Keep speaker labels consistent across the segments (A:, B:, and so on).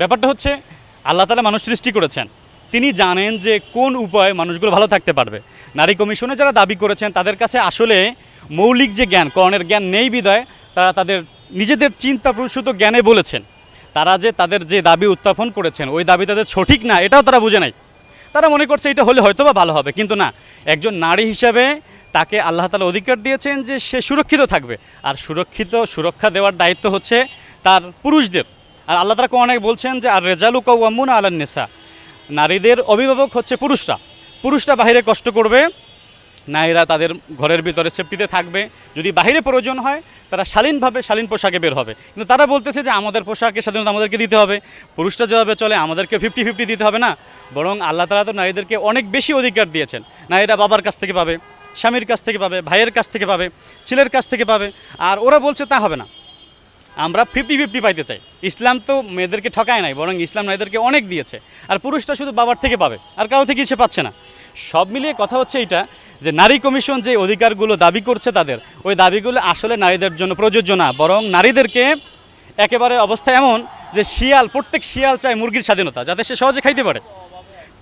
A: ব্যাপারটা হচ্ছে, আল্লাহ তালা মানুষ সৃষ্টি করেছেন। তিনি জানেন যে কোন উপায়ে মানুষগুলো ভালো থাকতে পারবে। নারী কমিশনে যারা দাবি করেছেন, তাদের কাছে আসলে মৌলিক যে জ্ঞান, কর্ণের জ্ঞান নেই বিদায় তারা তাদের নিজেদের চিন্তা প্রসূত জ্ঞানে বলেছেন। তারা যে তাদের যে দাবি উত্থাপন করেছেন, ওই দাবি তাদের সঠিক না, এটাও তারা বুঝে নাই। তারা মনে করছে এটা হলে হয়তো বা ভালো হবে, কিন্তু না। একজন নারী হিসাবে তাকে আল্লাহ তালা অধিকার দিয়েছেন যে সে সুরক্ষিত থাকবে। আর সুরক্ষিত সুরক্ষা দেওয়ার দায়িত্ব হচ্ছে তার পুরুষদের। আর আল্লাহ তালা অনেক বলছেন যে, আর রেজালু কৌয়ামুন আলান্নেসা নারীদের অভিভাবক হচ্ছে পুরুষরা। পুরুষরা বাইরে কষ্ট করবে, নারীরা তাদের ঘরের ভিতরে সেফটিতে থাকবে। যদি বাইরে প্রয়োজন হয়, তারা শালীনভাবে শালীন পোশাকে বের হবে। কিন্তু তারা বলতেছে যে, আমাদের পোশাকের স্বাধীনতা আমাদেরকে দিতে হবে। পুরুষরা যেভাবে চলে, আমাদেরকে ফিফটি ফিফটি দিতে হবে না। বরং আল্লাহ তালা তো নারীদেরকে অনেক বেশি অধিকার দিয়েছেন। নারীরা বাবার কাছ থেকে পাবে, স্বামীর কাছ থেকে পাবে, ভাইয়ের কাছ থেকে পাবে, ছেলের কাছ থেকে পাবে। আর ওরা বলছে তা হবে না। আমরা ফিফটি ফিফটি পাইতে চাই। ইসলাম তো মেয়েদেরকে ঠকায় নাই, বরং ইসলাম নারীদেরকে অনেক দিয়েছে। আর পুরুষটা শুধু বাবার থেকে পাবে, আর কারও থেকে সে পাচ্ছে না। সব মিলিয়ে কথা হচ্ছে এটা যে নারী কমিশন যে অধিকারগুলো দাবি করছে তাদের, ওই দাবিগুলো আসলে নারীদের জন্য প্রযোজ্য না, বরং নারীদেরকে একেবারে অবস্থা এমন যে শিয়াল, প্রত্যেক শিয়াল চায় মুরগির স্বাধীনতা, যাতে সে সহজে খাইতে পারে।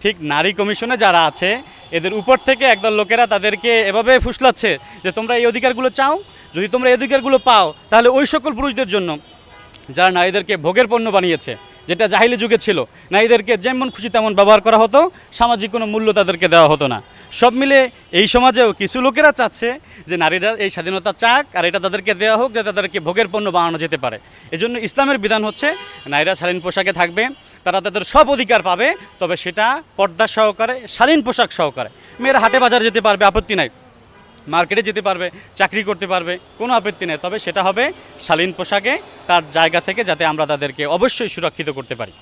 A: ঠিক নারী কমিশনে যারা আছে, এদের উপর থেকে একদল লোকেরা তাদেরকে এভাবে ফুসলাচ্ছে যে তোমরা এই অধিকারগুলো চাও, যদি তোমরা এই অধিকারগুলো পাও, তাহলে ওই সকল পুরুষদের জন্য যারা নারীদেরকে ভোগের পণ্য বানিয়েছে, যেটা জাহিলি যুগে ছিল, নারীদেরকে যেমন খুশি তেমন ব্যবহার করা হতো, সামাজিক কোনো মূল্য তাদেরকে দেওয়া হতো না। সব মিলে এই সমাজেও কিছু লোকেরা চাচ্ছে যে নারীরা এই স্বাধীনতা চাক আর এটা তাদেরকে দেওয়া হোক যাতে তাদেরকে ভোগের পণ্য বানানো যেতে পারে। এজন্য ইসলামের বিধান হচ্ছে নারীরা শালীন পোশাকে থাকবে, তারা তাদের সব অধিকার পাবে, তবে সেটা পর্দা সহকারে, শালীন পোশাক সহকারে। মেয়েরা হাটে বাজার যেতে পারবে, আপত্তি নাই। মার্কেটে যেতে পারবে, চাকরি করতে পারবে, কোনো আপত্তি নেই। তবে সেটা হবে শালীন পোশাকে তার জায়গা থেকে যাতে আমরা তাদেরকে অবশ্যই সুরক্ষিত করতে পারি।